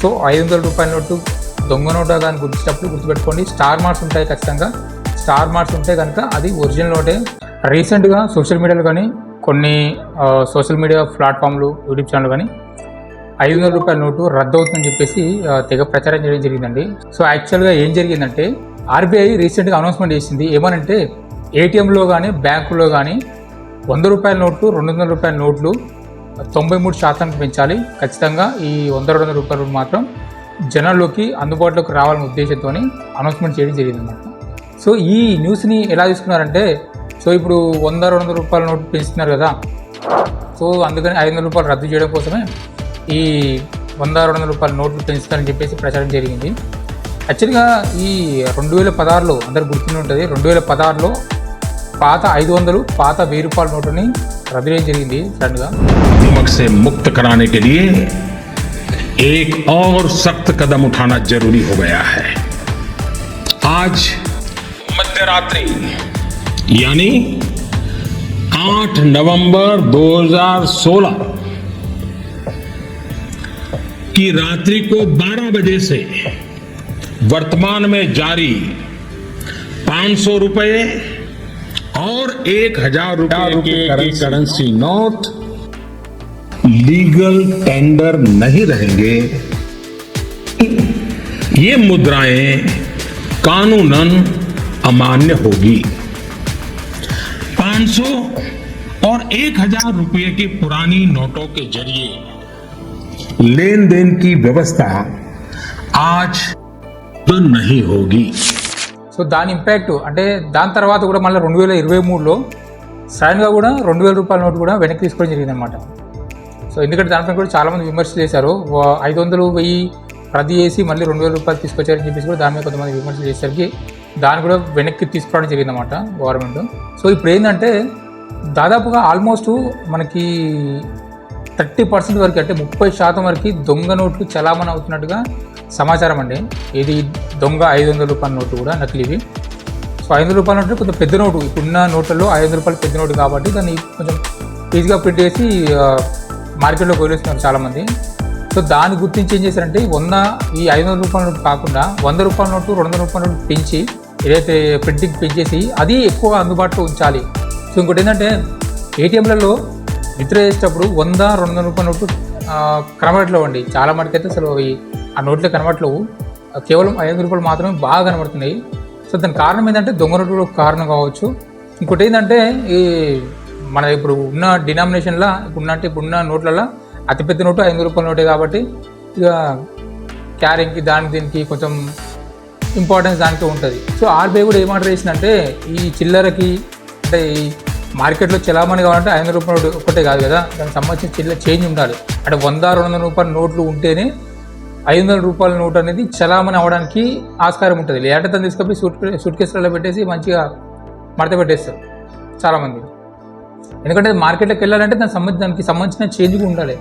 So ఐదు వందల రూపాయల నోటు దొంగ నోటు దాన్ని గుర్తించినప్పుడు గుర్తుపెట్టుకోండి. స్టార్ మార్క్స్ ఉంటాయి ఖచ్చితంగా. స్టార్ మార్క్స్ ఉంటే కనుక అది ఒరిజినల్ నోటే. రీసెంట్గా సోషల్ మీడియాలో కానీ కొన్ని సోషల్ మీడియా ప్లాట్ఫామ్లు యూట్యూబ్ ఛానల్ కానీ ఐదు వందల రూపాయల నోటు రద్దు అవుతుందని చెప్పేసి తెగ ప్రచారం చేయడం జరిగిందండి. సో యాక్చువల్గా ఏం జరిగిందంటే ఆర్బీఐ రీసెంట్గా అనౌన్స్మెంట్ చేసింది ఏమనంటే ఏటీఎంలో కానీ బ్యాంకులో కానీ వంద రూపాయల నోట్లు రెండు వందల రూపాయల నోట్లు తొంభై మూడు శాతానికి పెంచాలి. ఖచ్చితంగా ఈ వంద రెండు వందల రూపాయలు మాత్రం జనాల్లోకి అందుబాటులోకి రావాలనే ఉద్దేశంతో అనౌన్స్మెంట్ చేయడం జరిగిందన్నమాట. సో ఈ న్యూస్ని ఎలా తీసుకున్నారంటే సో ఇప్పుడు వంద రెండు వందల రూపాయల నోటు పెంచుతున్నారు కదా. సో అందుకని ఐదు వందల రూపాయలు రద్దు చేయడం కోసమే ఈ వంద రెండు వందల రూపాయల నోట్లు పెంచుతారని చెప్పేసి ప్రచారం జరిగింది. యాక్చువల్గా ఈ రెండు వేల పదహారులో అందరు గుర్తుండి ఉంటుంది రెండు వేల పదహారులో పాత ఐదు వందలు పాత వెయ్యి రూపాయల నోటుని रविरेज नमक से मुक्त कराने के लिए एक और सख्त कदम उठाना ज़रूरी हो गया है। आज मध्यरात्रि, यानी 8 नवंबर 2016 की रात्रि को 12 बजे से वर्तमान में जारी पाँच सौ रुपये और एक हज़ार रुपए के करेंसी नोट लीगल टेंडर नहीं रहेंगे। ये मुद्राएँ कानूनन अमान्य होगी। 500 और 1000 रुपए की पुरानी नोटों के ज़रिए लेन देन की व्यवस्था आज तो नहीं होगी। సో దాని ఇంపాక్ట్ అంటే దాని తర్వాత కూడా మళ్ళీ రెండు వేల ఇరవై మూడులో సడన్గా కూడా రెండు వేల రూపాయల నోటు కూడా వెనక్కి తీసుకోవడం జరిగింది అనమాట సో ఎందుకంటే దానిపై కూడా చాలామంది విమర్శలు చేశారు. ఐదు వందలు వెయ్యి రద్దు చేసి మళ్ళీ రెండు వేల రూపాయలు తీసుకొచ్చారని చెప్పేసి కూడా దాని మీద కొంతమంది విమర్శలు చేసేసరికి దాన్ని కూడా వెనక్కి తీసుకురావడం జరిగిందన్నమాట గవర్నమెంట్. సో ఇప్పుడు ఏంటంటే దాదాపుగా ఆల్మోస్ట్ మనకి థర్టీ పర్సెంట్ వరకు అంటే ముప్పై శాతం వరకు దొంగ నోట్లు చలామణి అవుతున్నట్టుగా సమాచారం అండి. ఇది దొంగ ఐదు వందల రూపాయల నోటు కూడా నకిలీవి సో ఐదు వందల రూపాయల నోటు కొంచెం పెద్ద నోటు. ఇప్పుడున్న నోట్లలో ఐదు వందల రూపాయలు పెద్ద నోటు కాబట్టి దాన్ని కొంచెం ఈజీగా ప్రింట్ చేసి మార్కెట్లో మార్కెట్లోకి వదిలేస్తున్నారు చాలామంది. సో దాన్ని గుర్తించి ఏం చేశారంటే వంద ఈ ఐదు వందల రూపాయల నోటు కాకుండా వంద రూపాయల నోటు రెండు వందల రూపాయల నోటు పెంచి ఏదైతే ప్రింటింగ్ పెంచేసి అది ఎక్కువ అందుబాటులో ఉంచాలి. సో ఇంకోటి ఏంటంటే ఏటీఎంలలో విత్డ్రా చేసేటప్పుడు వంద రెండు వందల రూపాయల నోటు ఆ, అండి చాలా మటుకైతే అసలు ఆ నోట్లో కనబడట్లేవు. కేవలం ఐదు రూపాయలు మాత్రమే బాగా కనబడుతున్నాయి. సో దాని కారణం ఏంటంటే దొంగ నోట్లు ఒక కారణం కావచ్చు. ఇంకోటి ఏంటంటే ఈ మన ఇప్పుడు ఉన్న డినామినేషన్లో ఇప్పుడు ఉన్న అంటే ఇప్పుడున్న నోట్లలో అతిపెద్ద నోటు ఐదు రూపాయల నోటే కాబట్టి ఇక క్యారింగ్కి దానికి దీనికి కొంచెం ఇంపార్టెన్స్ దానికి ఉంటుంది. సో ఆర్బీఐ కూడా ఏం ఆర్డర్ చేసిందంటే ఈ చిల్లరకి అంటే ఈ మార్కెట్లో చలామణి కావాలంటే ఐదు రూపాయలు ఒకటే కాదు కదా. దానికి సంబంధించిన చిల్లర చేంజ్ ఉండాలి. అంటే వంద రెండు వందల రూపాయల నోట్లు ఉంటేనే ఐదు వందల రూపాయల నోట్ అనేది చలామణి అవ్వడానికి ఆస్కారం ఉంటుంది. లేదంటే దాన్ని తీసుకొని సూట్ సూట్ కేసులలో పెట్టేసి మంచిగా మడత పెట్టేస్తారు చాలామంది. ఎందుకంటే మార్కెట్లోకి వెళ్ళాలంటే దానికి సంబంధించి దానికి సంబంధించిన చేంజ్ ఉండాలి.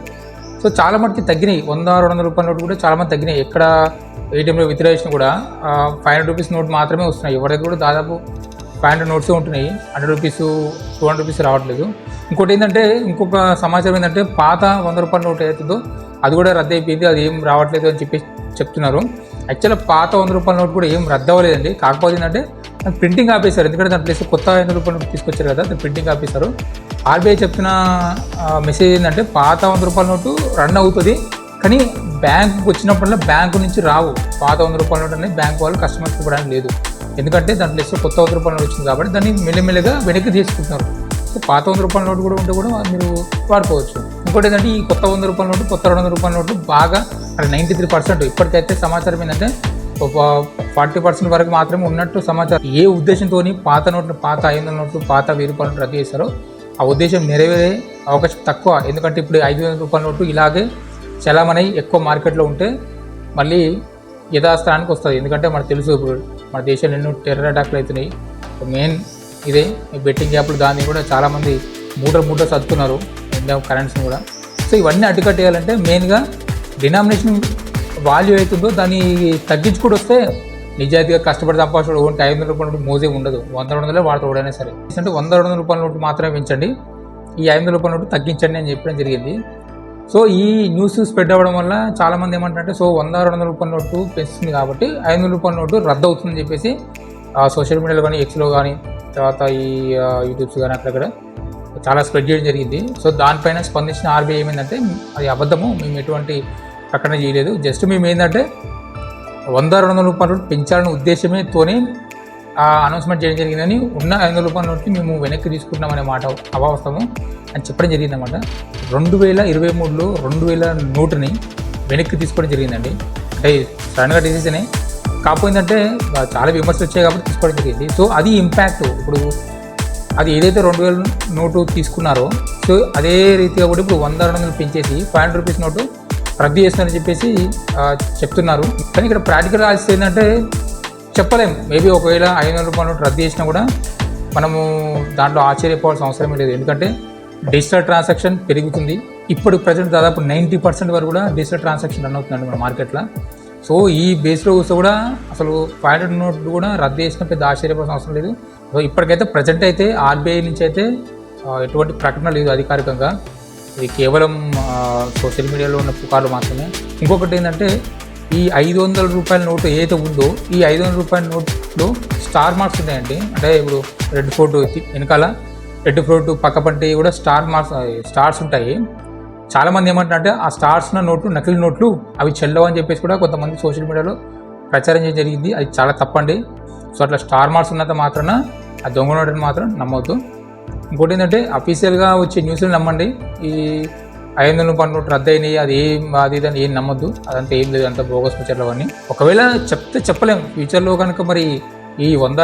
సో చాలా మటుకి తగ్గినాయి. వంద రెండు వందల రూపాయల నోట్ కూడా చాలా మంది తగ్గినాయి. ఎక్కడ ఏటీఎంలో విత్డ్రా చేసినా కూడా ఫైవ్ హండ్రెడ్ రూపీస్ నోట్ మాత్రమే వస్తున్నాయి. ఎవరి దగ్గర కూడా దాదాపు ఫైవ్ హండ్రెడ్ నోట్స్ ఉంటున్నాయి. Hundred rupees two hundred rupees రావట్లేదు. ఇంకోటి ఏంటంటే ఇంకొక సమాచారం ఏంటంటే పాత వంద రూపాయల నోట్ అవుతుందో అది కూడా రద్దు అయిపోయింది అది ఏం రావట్లేదు అని చెప్పి చెప్తున్నారు. యాక్చువల్గా పాత వంద రూపాయల నోట్ కూడా ఏం రద్దు అవ్వలేదండి కాకపోతే ఏంటంటే దాని ప్రింటింగ్ ఆపేశారు. ఎందుకంటే దాని ప్లేస్ కొత్త ఐదు రూపాయలు తీసుకొచ్చారు కదా దాని ప్రింటింగ్ ఆపేశారు. ఆర్బీఐ చెప్తున్న మెసేజ్ ఏంటంటే పాత వంద రూపాయల నోటు రన్ అవుతుంది కానీ బ్యాంకుకి వచ్చినప్పుడల్లా బ్యాంకు నుంచి రావు. పాత వంద రూపాయల నోటు అనేది బ్యాంక్ వాళ్ళు కస్టమర్స్ ఇవ్వడానికి లేదు. ఎందుకంటే దాని ప్లేస్లో కొత్త వంద రూపాయల నోటు వచ్చింది కాబట్టి దాన్ని మెల్లమెల్లగా వెనక్కి తీసుకుంటున్నారు. సో పాత వంద రూపాయల నోటు కూడా ఉంటే కూడా మీరు వాడుకోవచ్చు. ఇంకోటి ఏంటంటే ఈ కొత్త వంద రూపాయల నోట్లు కొత్త రెండు వందల రూపాయల నోటు బాగా అక్కడ నైంటీ త్రీ పర్సెంట్ ఇప్పటికైతే సమాచారం ఏంటంటే ఒక ఫార్టీ పర్సెంట్ వరకు మాత్రమే ఉన్నట్టు సమాచారం. ఏ ఉద్దేశంతో పాత నోట్లు పాత ఐదు వందల నోట్లు పాత వెయ్యి రూపాయల నోట్లు రద్దు చేశారో ఆ ఉద్దేశం నెరవేరే అవకాశం తక్కువ. ఎందుకంటే ఇప్పుడు ఐదు వందల రూపాయల నోటు ఇలాగే చలామణి ఎక్కువ మార్కెట్లో ఉంటే మళ్ళీ యథాస్థానానికి వస్తుంది. ఎందుకంటే మనకు తెలుసు ఇప్పుడు మన దేశంలో ఎన్నో టెర్రర్ అటాక్లు అవుతున్నాయి. మెయిన్ ఇదే బెట్టింగ్ యాప్లు దాన్ని కూడా చాలామంది మూట మూట సర్దుతున్నారు. ఇండియా కరెన్సీని కూడా. సో ఇవన్నీ అడ్డుకట్టేయాలంటే మెయిన్గా డినామినేషన్ వాల్యూ అవుతుందో దాన్ని తగ్గించుకుంటూ వస్తే నిజాయితీగా కష్టపడి సంపాదించడం ఓన్కి ఐదు వందల రూపాయల నోటు మోజే ఉండదు. వంద రెండు వందలే వాడతాడు ఎవడైనా సరే. అంటే వంద రెండు వందల రూపాయల నోటు మాత్రమే పెంచండి. ఈ ఐదు వందల రూపాయల నోటు తగ్గించండి అని చెప్పడం జరిగింది. సో ఈ న్యూస్ స్ప్రెడ్ అవ్వడం వల్ల చాలామంది ఏమంటారంటే సో వంద రెండు వందల రూపాయల నోటు పెంచుతుంది కాబట్టి ఐదు వందల రూపాయల నోటు రద్దు అవుతుందని చెప్పేసి సోషల్ మీడియాలో కానీ ఎక్స్లో కానీ తర్వాత ఈ యూట్యూబ్స్ కానీ అక్కడక్కడ చాలా స్ప్రెడ్ చేయడం జరిగింది. సో దానిపైన స్పందించిన ఆర్బీఐ ఏమైందంటే అది అబద్ధము మేము ఎటువంటి ప్రకటన చేయలేదు. జస్ట్ మేము ఏంటంటే వంద రెండు వందల రూపాయలు పెంచాలనే ఉద్దేశమేతోనే ఆ అనౌన్స్మెంట్ చేయడం జరిగిందని ఉన్న ఐదు వందల రూపాయల నోట్ని మేము వెనక్కి తీసుకుంటున్నామనే మాట అవాస్తవము అని చెప్పడం జరిగిందన్నమాట. రెండు వేల ఇరవై మూడులో రెండు వేల నోటుని వెనక్కి తీసుకోవడం జరిగిందండి. అంటే సడన్గా డిసిజనే. కాకపోయిందంటే చాలా విమర్శలు వచ్చాయి కాబట్టి తీసుకోవడం జరిగింది. సో అది ఇంపాక్ట్. ఇప్పుడు అది ఏదైతే రెండు వేల నోటు తీసుకున్నారో సో అదే రీతిగా కూడా ఇప్పుడు వంద రెండు వందలు పెంచేసి ఫైవ్ హండ్రెడ్ రూపీస్ నోటు రద్దు చేస్తున్నారని చెప్పేసి చెప్తున్నారు. కానీ ఇక్కడ ప్రాక్టికల్ ఆల్సి ఏంటంటే చెప్పలేం. మేబీ ఒకవేళ ఐదు వందల రూపాయల నోటు రద్దు చేసినా కూడా మనము దాంట్లో ఆశ్చర్యపోవాల్సిన అవసరం లేదు. ఎందుకంటే డిజిటల్ ట్రాన్సాక్షన్ పెరుగుతుంది. ఇప్పుడు ప్రజెంట్ దాదాపు నైంటీ పర్సెంట్ వరకు కూడా డిజిటల్ ట్రాన్సాక్షన్ రన్ అవుతుందండి మన మార్కెట్లో. సో ఈ బేస్లో చూస్తే కూడా అసలు ఫైవ్ హండ్రెడ్ నోట్లు కూడా రద్దు చేసిన పెద్ద ఆశ్చర్యపోవాల్సిన అవసరం లేదు. సో ఇప్పటికైతే ప్రజెంట్ అయితే ఆర్బీఐ నుంచి అయితే ఎటువంటి ప్రకటన లేదు అధికారికంగా. ఇది కేవలం సోషల్ మీడియాలో ఉన్న పుకార్లు మాత్రమే. ఇంకొకటి ఏంటంటే ఈ ఐదు వందల రూపాయల నోటు ఏదైతే ఉందో ఈ ఐదు వందల రూపాయల నోట్లో స్టార్ మార్క్స్ ఉన్నాయండి. అంటే ఇప్పుడు రెడ్ ఫోర్ట్ వెనకాల రెడ్ ఫ్రూట్ పక్క పంటి కూడా స్టార్ మార్క్స్ స్టార్స్ ఉంటాయి. చాలామంది ఏమంటారంటే ఆ స్టార్స్ ఉన్న నోట్లు నకిలీ నోట్లు అవి చెల్లవు అని చెప్పేసి కూడా కొంతమంది సోషల్ మీడియాలో ప్రచారం చేయడం జరిగింది. అది చాలా తప్పండి. సో అట్లా స్టార్ మార్క్స్ ఉన్నంత మాత్రాన ఆ దొంగ నోటుని మాత్రం నమ్మవద్దు ఇంకోటి ఏంటంటే అఫీషియల్గా వచ్చే న్యూస్లు నమ్మండి. ఈ ఐదు వందల పన్ను నోటు రద్దు అయినాయి అది ఏం అది ఇది అని ఏం నమ్మద్దు. అదంతా ఏం లేదు అంత బోగస్ ముచ్చట్లు అవన్నీ. ఒకవేళ చెప్తే చెప్పలేం. ఫ్యూచర్లో కనుక మరి ఈ వంద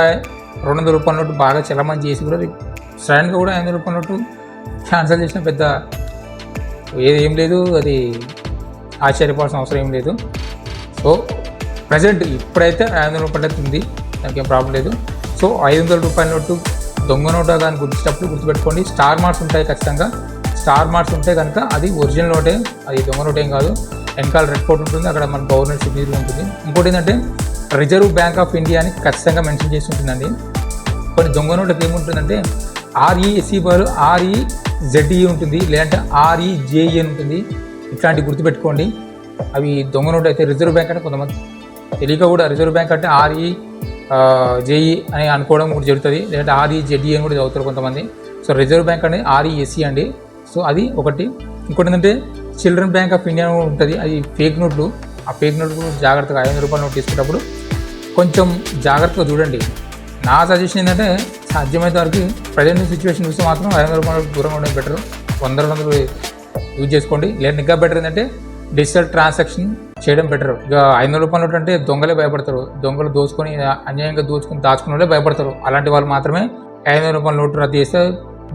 రెండు వందల రూపాయల నోటు బాగా చలమని చేసి కూడా సడన్గా కూడా ఐదు వందల రూపాయల నోటు క్యాన్సిల్ చేసిన పెద్ద ఏది ఏం లేదు. అది ఆశ్చర్యపోవాల్సిన అవసరం ఏం లేదు. సో ప్రజెంట్ ఇప్పుడైతే ఐదు వందల రూపాయలు ఉంది. దానికి ఏం ప్రాబ్లం లేదు. సో ఐదు వందల రూపాయల నోటు దొంగ నోటు దాన్ని గుర్తించినప్పుడు గుర్తుపెట్టుకోండి. స్టార్ మార్క్స్ ఉంటాయి ఖచ్చితంగా. స్టార్ మార్క్స్ ఉంటే కనుక అది ఒరిజినల్ నోటే అది దొంగ నోటేం కాదు. వెనకాల రెడ్ కోట్ ఉంటుంది అక్కడ మన గవర్నమెంట్ సిగ్నేచర్ ఉంటుంది. ఇంకోటి ఏంటంటే రిజర్వ్ బ్యాంక్ ఆఫ్ ఇండియా అని ఖచ్చితంగా మెన్షన్ చేసి ఉంటుందండి. కొన్ని దొంగ నోట్లకు ఏముంటుందంటే ఆర్ఈఎస్సీ బదులు ఆర్ఈ జెడ్ఈ ఉంటుంది లేదంటే ఆర్ఈజేఈ అని ఉంటుంది. ఇట్లాంటి గుర్తుపెట్టుకోండి. అవి దొంగ నోట్ అయితే రిజర్వ్ బ్యాంక్ అంటే కొంతమంది తెలియక కూడా రిజర్వ్ బ్యాంక్ అంటే ఆర్ఈ జేఈ అని అనుకోవడం కూడా జరుగుతుంది. లేదంటే ఆర్ఈ జెడ్ఈ అని కూడా చదువుతారు కొంతమంది. సో రిజర్వ్ బ్యాంక్ అనేది ఆర్ఈఎస్ఈ అండి. సో అది ఒకటి. ఇంకోటి ఏంటంటే చిల్డ్రన్ బ్యాంక్ ఆఫ్ ఇండియా ఉంటుంది. అది ఫేక్ నోట్లు. ఆ ఫేక్ నోట్లు జాగ్రత్తగా ఐదు వందల రూపాయల నోట్ తీసుకున్నప్పుడు కొంచెం జాగ్రత్తగా చూడండి. నా సజెషన్ ఏంటంటే సాధ్యమైనంత వరకు ప్రజెంట్ సిచ్యువేషన్ చూస్తే మాత్రం ఐదు వందల రూపాయలు దూరంగా ఉండడం బెటర్. వంద రెండు వందలు యూజ్ చేసుకోండి. లేదా ఇంకా బెటర్ ఏంటంటే డిజిటల్ ట్రాన్సాక్షన్ చేయడం బెటర్ ఇక ఐదు వందల రూపాయలు నోట్ అంటే దొంగలే భయపడతారు. దొంగలు దోచుకొని అన్యాయంగా దోచుకొని దాచుకున్న వాళ్ళే భయపడతారు. అలాంటి వాళ్ళు మాత్రమే ఐదు వందల రూపాయల నోటు రద్దు చేస్తే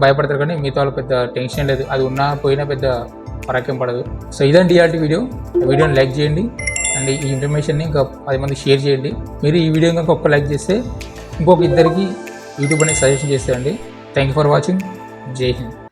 భయపడతారు కానీ మిగతా వాళ్ళు పెద్ద టెన్షన్ లేదు. అది ఉన్నా పోయినా పెద్ద పరాక్యం పడదు. సో ఇదండి ఇలాంటి వీడియో. వీడియోని లైక్ చేయండి. అండ్ ఈ ఇన్ఫర్మేషన్ని ఇంకా పది మంది షేర్ చేయండి. మీరు ఈ వీడియో కనుక ఒక్క లైక్ చేస్తే ఇంకొక ఇద్దరికి యూట్యూబ్ అనేది సజెషన్ చేస్తారండి. థ్యాంక్ యూ ఫర్ వాచింగ్ జై హింద్